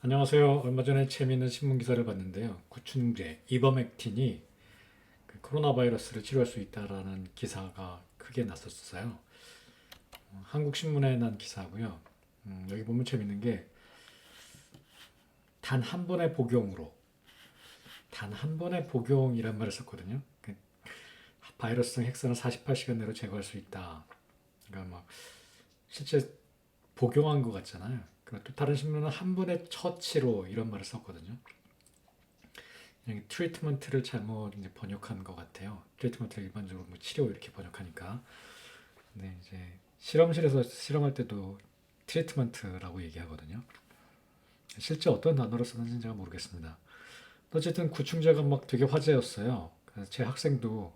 안녕하세요. 얼마 전에 재미있는 신문 기사를 봤는데요. 구충제 이버맥틴이 그 코로나 바이러스를 치료할 수 있다라는 기사가 크게 났었어요. 어, 한국 신문에 난 기사고요. 음, 여기 보면 재밌는 게 단 한 번의 복용으로 단 한 번의 복용이란 말을 썼거든요. 그 바이러스성 핵산을 48시간 내로 제거할 수 있다. 그러니까 막 실제 복용한 것 같잖아요. 또 다른 신문은 한 번의 처치로 이런 말을 썼거든요. 트리트먼트를 잘못 이제 번역한 것 같아요. 트리트먼트를 일반적으로 뭐 치료 이렇게 번역하니까. 근데 이제 실험실에서 실험할 때도 트리트먼트라고 얘기하거든요. 실제 어떤 단어로 썼는지 제가 모르겠습니다. 어쨌든 구충제가 막 되게 화제였어요. 제 학생도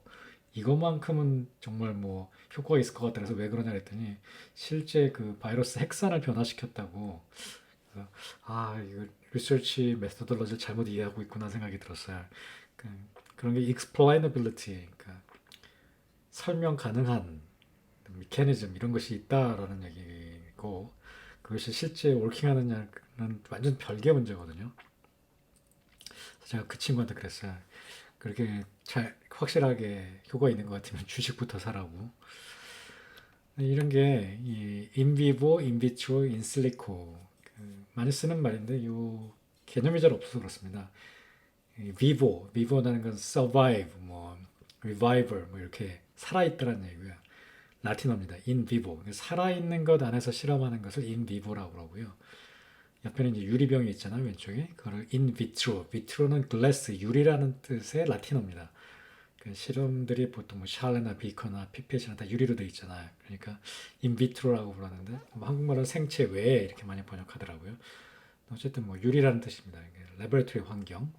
이것만큼은 정말 뭐 효과가 있을 것 같다 그래서 왜 그러냐 했더니 실제 그 바이러스 핵산을 변화시켰다고 그래서 아 이거 리서치 메소돌로지를 잘못 이해하고 있구나 생각이 들었어요. 그, 그런 게 explainability 그러니까 설명 가능한 메커니즘 이런 것이 있다라는 얘기고 그것이 실제 월킹하느냐는 완전 별개 문제거든요. 제가 그 친구한테 그랬어요. 그렇게 잘 확실하게 효과 있는 것 같으면 주식부터 사라고. 이런 게 이 인비보, 인비트로, 인슬리코 그 많이 쓰는 말인데 요 개념이 잘 없어서 그렇습니다. 이 vivo, vivo라는 건 survive, 뭐 revival, 뭐 이렇게 살아있다라는 얘기고요. 라틴어입니다. in vivo. 살아있는 것 안에서 실험하는 것을 in vivo라고 그러고요. 옆에는 이제 유리병이 있잖아요, 왼쪽에. 그거를 in vitro. vitro는 glass, 유리라는 뜻의 라틴어입니다. 그 실험들이 보통 뭐 샬레나 비커나 피펫이나 다 유리로 되어 있잖아요. 그러니까 vitro라고 부르는데 뭐 한국말은 생체 외에 이렇게 많이 번역하더라고요. 어쨌든 뭐 유리라는 뜻입니다. 레버리토리 환경.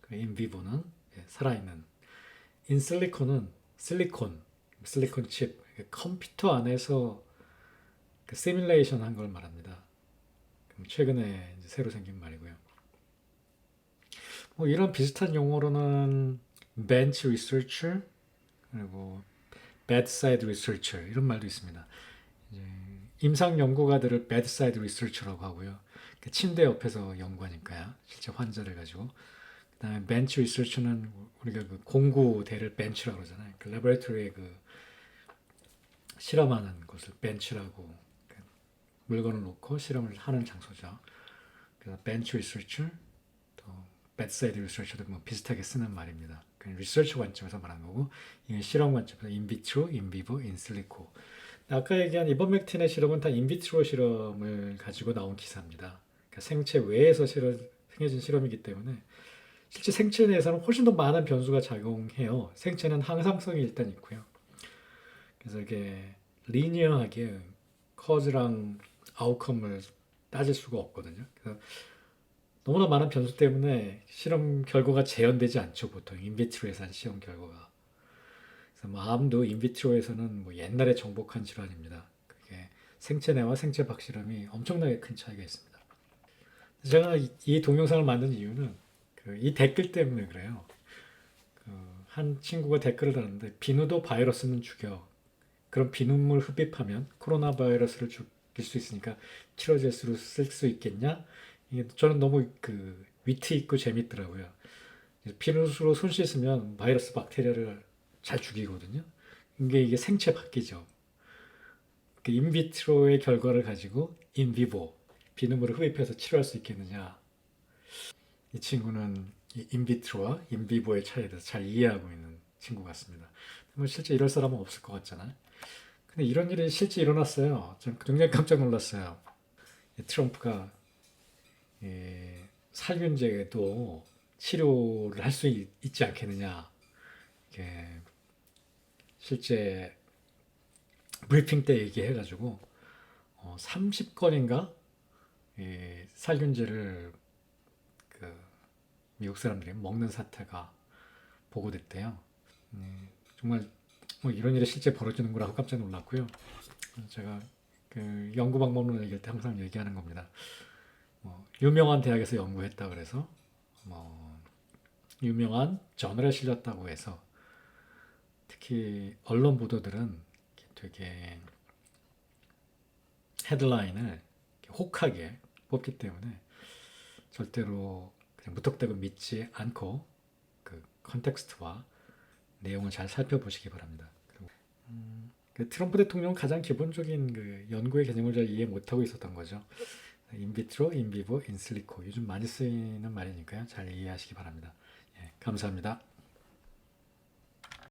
그 vivo는 예, 살아있는. silicon은 실리콘, 실리콘 칩, 컴퓨터 안에서 그 시뮬레이션 한 걸 말합니다. 최근에 새로 생긴 말이고요. 뭐 이런 비슷한 용어로는 bench researcher 그리고 bedside researcher 이런 말도 있습니다. 이제 임상 연구가들을 bedside researcher라고 하고요. 그 침대 옆에서 연구하니까요. 실제 환자를 가지고. 그다음에 bench researcher는 우리가 그 공구대를 벤치라고 그러잖아요. 그 레버리토리에 그 실험하는 곳을 벤치라고 그 물건을 놓고 실험을 하는 장소죠. 그래서 bench researcher 또 bedside researcher도 뭐 비슷하게 쓰는 말입니다. 그 리서치 관점에서 말하는 거고 이건 실험 관점에서 인비트로, 인비보, 인슬리코. 아까 얘기한 이버맥틴의 실험은 다 인비트로 실험을 가지고 나온 기사입니다. 그러니까 생체 외에서 실험, 행해진 실험이기 때문에 실제 생체 내에서는 훨씬 더 많은 변수가 작용해요. 생체는 항상성이 일단 있고요. 그래서 이게 리니어하게 커즈랑 아웃컴을 따질 수가 없거든요. 그래서 너무나 많은 변수 때문에 실험 결과가 재현되지 않죠. 보통 인비트로에서 한 시험 결과가. 그래서 뭐 암도 인비트로에서는 뭐 옛날에 정복한 질환입니다. 그게 생체 내와 생체 밖 실험이 엄청나게 큰 차이가 있습니다. 제가 이- 이 동영상을 만든 이유는 그 이 댓글 때문에 그래요. 그 한 친구가 댓글을 달았는데 비누도 바이러스는 죽여. 그럼 비눗물 흡입하면 코로나 바이러스를 죽일 수 있으니까 키로제스로 쓸 수 있겠냐? 이게 저는 너무 그 위트 있고 재밌더라고요. 비누로 손 씻으면 바이러스 박테리아를 잘 죽이거든요. 이게 이게 생체 밖이죠. 그 인비트로의 결과를 가지고 인비보 비누물을 흡입해서 치료할 수 있겠느냐? 이 친구는 이 인비트로와 인비보의 차이에 대해서 잘 이해하고 있는 친구 같습니다. 뭐 실제 이럴 사람은 없을 것 같잖아요. 근데 이런 일이 실제 일어났어요. 전 굉장히 깜짝 놀랐어요. 이 트럼프가 예, 살균제도 치료를 할 수 있지 않겠느냐. 이게 실제 브리핑 때 얘기해가지고 어, 30건인가 예, 살균제를 그 미국 사람들이 먹는 사태가 보고됐대요. 네, 정말 뭐 이런 일이 실제 벌어지는구나 하고 깜짝 놀랐고요. 제가 그 연구 방법론을 얘기할 때 항상 얘기하는 겁니다. 뭐 유명한 대학에서 연구했다 그래서 뭐 유명한 저널에 실렸다고 해서 특히 언론 보도들은 되게 헤드라인을 혹하게 뽑기 때문에 절대로 그냥 무턱대고 믿지 않고 그 컨텍스트와 내용을 잘 살펴보시기 바랍니다. 음, 그 트럼프 대통령 가장 기본적인 그 연구의 개념을 잘 이해 못하고 있었던 거죠. 인비트로, 인비보, 인슬리코 요즘 많이 쓰이는 말이니까요. 잘 이해하시기 바랍니다. 예, 감사합니다.